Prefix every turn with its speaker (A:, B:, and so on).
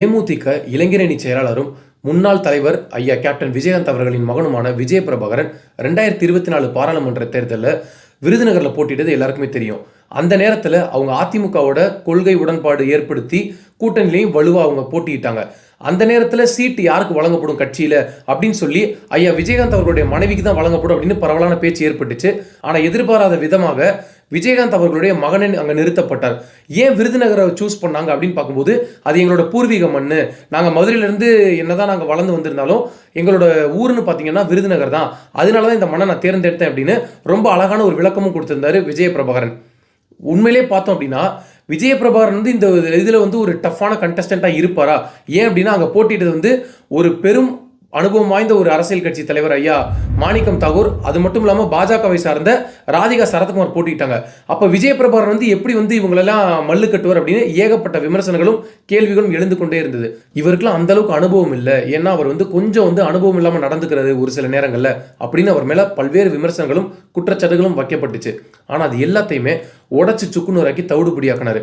A: தேமுதிக இளைஞரணி செயலாளரும் முன்னாள் தலைவர் ஐயா கேப்டன் விஜயகாந்த் அவர்களின் மகனுமான விஜய பிரபாகரன் ரெண்டாயிரத்தி இருபத்தி நாலு பாராளுமன்ற தேர்தலில் விருதுநகரில் போட்டிட்டது எல்லாருக்குமே தெரியும். அந்த நேரத்தில் அவங்க அதிமுகவோட கொள்கை உடன்பாடு ஏற்படுத்தி கூட்டணிலையும் வலுவாக அவங்க போட்டியிட்டாங்க. அந்த நேரத்தில் சீட்டு யாருக்கு வழங்கப்படும் கட்சியில் அப்படின்னு சொல்லி ஐயா விஜயகாந்த் அவர்களுடைய மனைவிக்கு தான் வழங்கப்படும் அப்படின்னு பரவலான பேச்சு ஏற்பட்டுச்சு. ஆனால் எதிர்பாராத விதமாக விஜயகாந்த் அவர்களுடைய மகனை அங்கே நிறுத்தப்பட்டார். ஏன் விருதுநகரை சூஸ் பண்ணாங்க அப்படின்னு பார்க்கும்போது அது எங்களோட பூர்வீக மண் நாங்கள் மதுரையிலேருந்து என்னதான் நாங்கள் வளர்ந்து வந்திருந்தாலும் எங்களோட ஊர்னு பார்த்தீங்கன்னா விருதுநகர் தான். அதனால தான் இந்த மண்ணை நான் தேர்ந்தெடுத்தேன் அப்படின்னு ரொம்ப அழகான ஒரு விளக்கமும் கொடுத்திருந்தாரு விஜய பிரபாகரன் உண்மையிலே பார்த்தோம் அப்படின்னா விஜய பிரபாகரன் வந்து இந்த இதில் வந்து ஒரு டஃப்பான கண்டஸ்டண்ட்டாக இருப்பாரா? ஏன் அப்படின்னா அங்கே போட்டியிட்டது வந்து ஒரு பெரும் அனுபவம் வாய்ந்த ஒரு அரசியல் கட்சி தலைவர் ஐயா மாணிக்கம் தாகூர். அது மட்டும் இல்லாமல் பாஜகவை சார்ந்த ராதிகா சரத்குமார் போட்டிட்டாங்க அப்போ விஜயபிரபாரன் வந்து எப்படி வந்து இவங்களெல்லாம் மல்லு கட்டுவார் அப்படின்னு ஏகப்பட்ட விமர்சனங்களும் கேள்விகளும் எழுந்து கொண்டே இருந்தது. இவருக்குலாம் அந்த அளவுக்கு அனுபவம் இல்லை. ஏன்னா அவர் வந்து கொஞ்சம் வந்து அனுபவம் இல்லாமல் நடந்துக்கிறது ஒரு சில நேரங்களில். அப்படின்னு அவர் மேலே பல்வேறு விமர்சனங்களும் குற்றச்சாட்டுகளும் வைக்கப்பட்டுச்சு. ஆனால் அது எல்லாத்தையுமே உடச்சி சுக்குநூறாக்கி தவிடுபடியாக்கினார்.